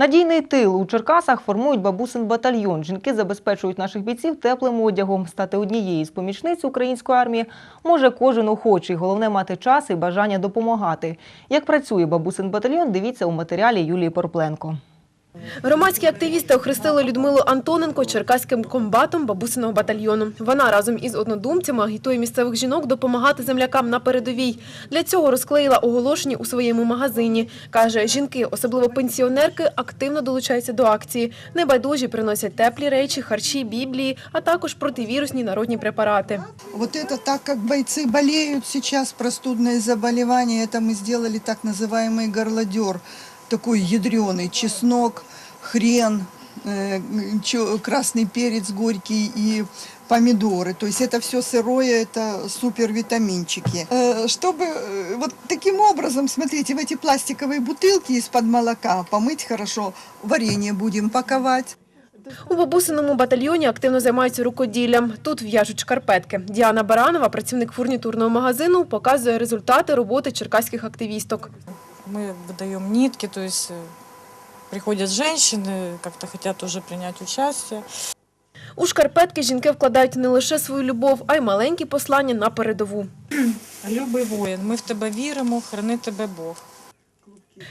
Надійний тил у Черкасах формують бабусин батальйон. Жінки забезпечують наших бійців теплим одягом. Стати однією з помічниць української армії може кожен охочий. Головне мати час і бажання допомагати. Як працює бабусин батальйон, дивіться у матеріалі Юлії Порпленко. Громадські активісти охрестили Людмилу Антоненко черкаським комбатом бабусиного батальйону. Вона разом із однодумцями агітує місцевих жінок допомагати землякам на передовій. Для цього розклеїла оголошення у своєму магазині. Каже, жінки, особливо пенсіонерки, активно долучаються до акції. Небайдужі приносять теплі речі, харчі, біблії, а також противірусні народні препарати. Вот это так как бойцы болеют сейчас, простудные заболевания, это мы сделали так называемый горлодер, такой ядреный, чеснок, хрен, э, чё- красный перец горький и помидоры. То есть это все сырое, это супервитаминчики. Э, Чтобы э, вот таким образом, смотрите, в эти пластиковые бутылки из-под молока помыть хорошо, варенье будем паковать. У бабусиному батальйоні активно займаються рукоділлям. Тут в'яжуть шкарпетки. Діана Баранова, працівник фурнітурного магазину, показує результати роботи черкаських активісток. Мы выдаем нитки, то есть э, приходят женщины, как-то хотят уже принять участие. У шкарпетки жінки вкладають не лише свою любов, а й маленькі послання на передову. Любий воїн, ми в тебе віримо, храни тебе Бог.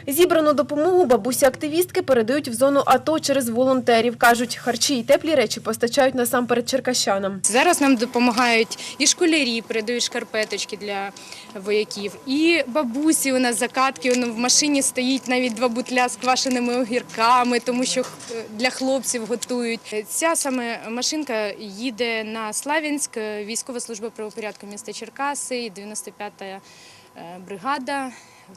Зібрану допомогу бабусі-активістки передають в зону АТО через волонтерів. Кажуть, харчі і теплі речі постачають насамперед черкащанам. Зараз нам допомагають і школярі, передають шкарпеточки для вояків, і бабусі у нас закатки. в машині стоїть навіть два бутля з квашеними огірками, тому що для хлопців готують. Ця саме машинка їде на Славянськ, військова служба правопорядку міста Черкаси, 95-та е, бригада.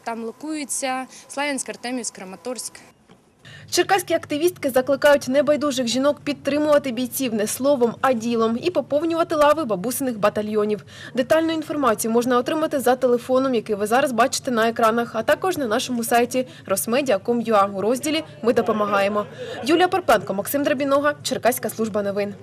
Там локуються Славянськ, Артемівськ, Краматорськ. Черкаські активістки закликають небайдужих жінок підтримувати бійців не словом, а ділом і поповнювати лави бабусиних батальйонів. Детальну інформацію можна отримати за телефоном, який ви зараз бачите на екранах, а також на нашому сайті rosmedia.com.ua у розділі Ми допомагаємо. Юлія Парпенко, Максим Драбінога, Черкаська служба новин.